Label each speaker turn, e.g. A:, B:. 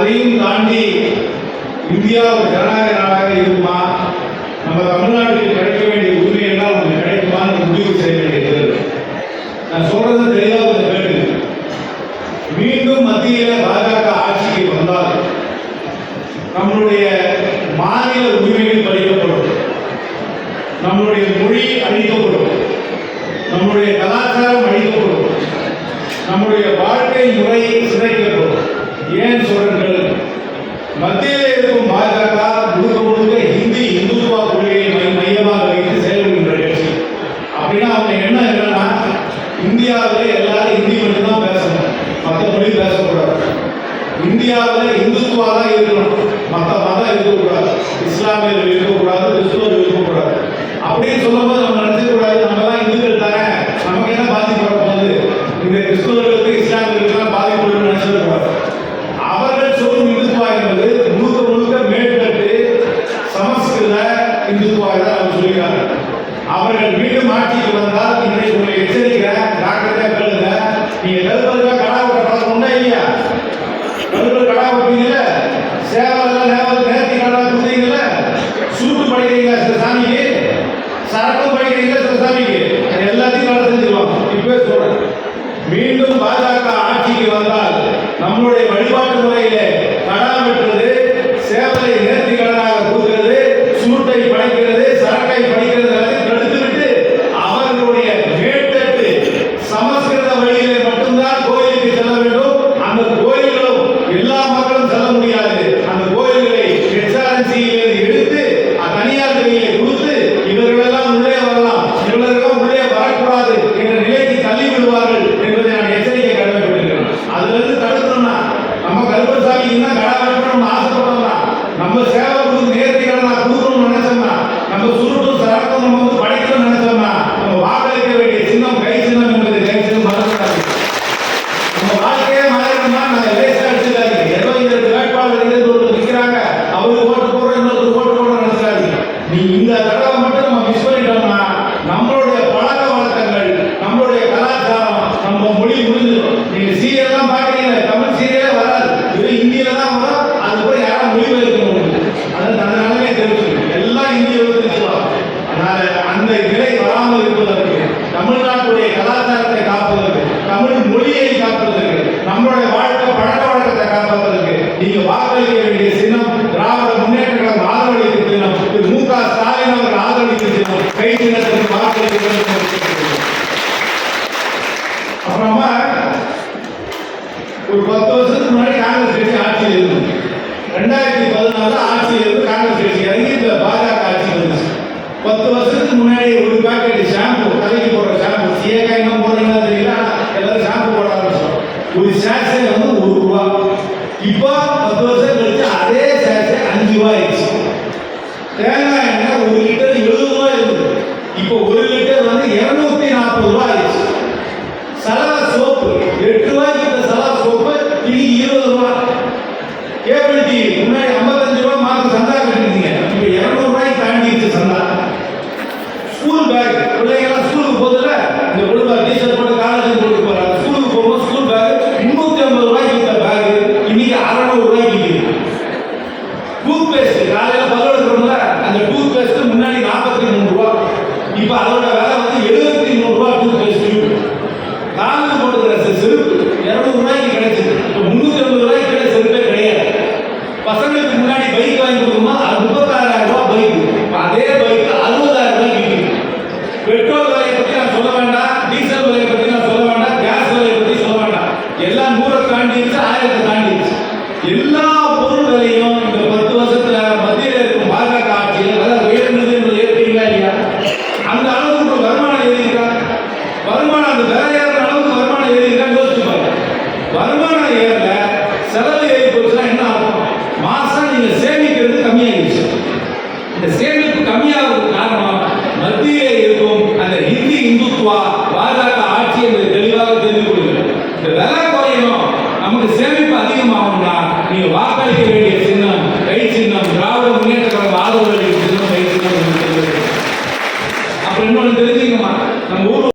A: அதையும் தாண்டி இந்தியா ஒரு ஜனநாயக நாடாக இருக்குமா? நம்ம தமிழ்நாட்டில் கிடைக்க வேண்டிய உரிமை எல்லாம் நமக்கு கிடைக்குமான்னு முடிவு செய்ய வேண்டியது. நான் சொல்றது தெளிவாக கொஞ்சம் மீண்டும் மத்தியில பாஜக ஆட்சிக்கு வந்தால் நம்மளுடைய மாநில உரிமைகள் பறிக்கப்படும். நம்மளுடைய மொழி அழிக்கப்படும். நம்முடைய கலாச்சாரம் அழிக்கப்படும். நம்முடைய வாழ்க்கை முறை சிதைக்கப்படும். ஏன் சொல்ல மத்தியில் இருக்கும் பாஜக முழுக்க முழுக்க ஹிந்தி இந்துத்துவா கொள்கையை மை- மையமாக வைத்து செயல்படுகின்ற கட்சி அப்படின்னா அவங்க என்ன என்னன்னா இந்தியாவில் எல்லாரும் ஹிந்தி மட்டும்தான் பேசணும் மற்ற மொழி பேசக்கூடாது இந்தியாவில் இந்துத்துவா தான் இருக்கணும். மற்ற மதம் இருக்கக்கூடாது. இஸ்லாமியர்கள் இருக்கக்கூடாது கிறிஸ்துவர்கள் இருக்கக்கூடாது. அப்படின்னு சொல்லும்போது நம்ம நினைச்சக்கூடாது நம்ம தான் இந்துக்கள் தானே. நமக்கு என்ன பாதிப்பு வர போகுது இந்த கிறிஸ்துவர்களுக்கு இஸ்லாமியர்களுக்கு பாதிப்பு நினைச்சிடக்கூடாது அவர்கள் சொல்லும் இந்துத்துவா என்பது முழுக்க முழுக்க மேற்கட்டு சமஸ்கிருத இந்துத்துவா தான் அவர் சொல்கிறார் அவர்கள் மீண்டும் ஆட்சிக்கு வந்தால் இன்றைக்கு உங்களை எச்சரிக்கிறேன் ஜாக்கிரதையா கேளுங்க. நீங்க கருப்பருக்கா கடா விட்ட பழக்கம் உண்டா இல்லையா? அது போய் யாரும் முடிவு எடுக்க பெயர்க்கணும் அது அதனாலே தெரிஞ்சுக்கணும் எல்லாம் இந்திய வந்துருச்சுலாம் அதனால அந்த நிலை வராமல் இருப்பதற்கு தமிழ்நாட்டுடைய கலாச்சாரத்தை காப்பதற்கு தமிழ் மொழியை காப்பதற்கு நம்மளுடைய வாழ்க்கை பழக்க வழக்கத்தை காப்பதற்கு நீங்க வாக்களிக்க வேண்டிய சின்னம் திராவிட முன்னேற்ற கழகம் ஆதரவளிக்கும் சின்னம் திரு மு க ஸ்டாலின் அவர்கள் ஆதரவளிக்கும் சின்னம் கை சின்னத்திற்கு வாக்களிக்க வேண்டும் என்று கேட்டுக்கொள்கிறேன். அப்புறமா ஒரு பத்து வருஷத்துக்கு முன்னாடி காங்கிரஸ் கட்சி ஆட்சியில் இருந்தது. ரெண்டாயிரத்தி பதினாலு ஆட்சியில் இருந்து காங்கிரஸ் கட்சி இறங்கி இந்த பாஜக ஆட்சி வந்துச்சு. பத்து வருஷத்துக்கு முன்னாடி ஒரு பாக்கெட் ஷாம்பு தலைக்கு போடுற ஷாம்பு சீயக்கா என்ன போடுறீங்களா தெரியல எல்லாரும் ஷாம்பு போட ஆரம்பிச்சோம் ஒரு சாட்சே வந்து ஒரு ரூபா. இப்போ பத்து வருஷம் கழிச்சு அதே சாட்சே அஞ்சு ரூபாய் ஆயிடுச்சு. தேங்காய் எண்ணெய் ஒரு லிட்டர் எழுபது ரூபாய் இருந்தது. இப்போ ஒரு முன்னாடி ஐம்பத்தஞ்சு ரூபாய் மாதம் சந்தா கட்டிருந்தீங்க இப்போ இருநூறு ரூபாய்க்கு தாண்டிடுச்சு சந்தா. ஸ்கூல் பேக் பிள்ளைங்கெல்லாம் ஸ்கூலுக்கு போதில்ல இந்த குடும்ப டீச்சர் போட்டு காலேஜ் போட்டு போறாங்க. ஸ்கூலுக்கு போகும்போது ஸ்கூல் பேக் முன்னூத்தி ஐம்பது ரூபாய்க்கு வித்த பேக் இன்னைக்கு அறநூறு ரூபாய்க்கு விற்கிது டூத் பேஸ்ட் காலையில் பல்லு எடுக்கிறோம்ல அந்த டூத் பேஸ்ட் முன்னாடி நாற்பத்தி மூணு ரூபா. இப்போ அதோட விலை வந்து எழுபத்தி மூணு ரூபா டூத் பேஸ்ட் காலுக்கு போட்டுக்கிற செ- செருப்பு இருநூறு ரூபாய்க்கு கிடைச்சது இப்போ முந்நூற்றி ஐம்பது ரூபாய்க்கு கிடைச்ச செருப்பே கிடையாது பசங்களுக்கு முன்னாடி பைக் வாங்கி கொடுக்கும்போது அது முப்பத்தாறாயிரம் ரூபாய் பைக் இப்போ அதே பைக் அறுபதாயிரம் ரூபாய்க்கு விற்கிது பெட்ரோல் விலையை பற்றி நான் சொல்ல வேண்டாம் டீசல் விலையை பற்றி நான் சொல்ல வேண்டாம் கேஸ் விலையை பற்றி சொல்ல வேண்டாம் எல்லாம் நூறை தாண்டிடுச்சு ஆயிரத்தை தாண்டிடுச்சு எல்லா பொருள் விலையும் இந்த பத்து வருஷத்துல மத்தியில் இருக்கும் பாஜக ஆட்சியில் நல்லா உயர்ந்தது என்பது ஏற்பீங்களா இல்லையா? அந்த அளவுக்கு வருமானம் ஏறிஇருக்கா வருமானம் அந்த விலை ஏறுற அளவுக்கு வருமானம் ஏறிருக்கான்னு யோசிச்சு பாருங்க. வருமானம் ஏறல செலவு ஏறி போச்சுன்னா என்ன ஆகும்? மாசம் நீங்க சேமிக்கிறது கம்மியாகிடுச்சு இந்த சேமிப்பு கம்மியாகிறது காரணம் மத்திய இருக்கும் அந்த ஹிந்தி இந்துத்துவா பாஜக ஆட்சி என்பதை தெளிவாக தெரிந்து கொள்ளுங்கள் இந்த விலை குறையணும் நமக்கு சேமிப்பு அதிகமாகணும்னா நீங்க வாக்களிக்க வேண்டிய சின்னம் கை சின்னம் திராவிட முன்னேற்ற கழகம் ஆதரவு சின்னம் கை சின்னம் என்று அப்புறம் இன்னொன்று தெரிஞ்சுக்கமா நம்ம ஊர்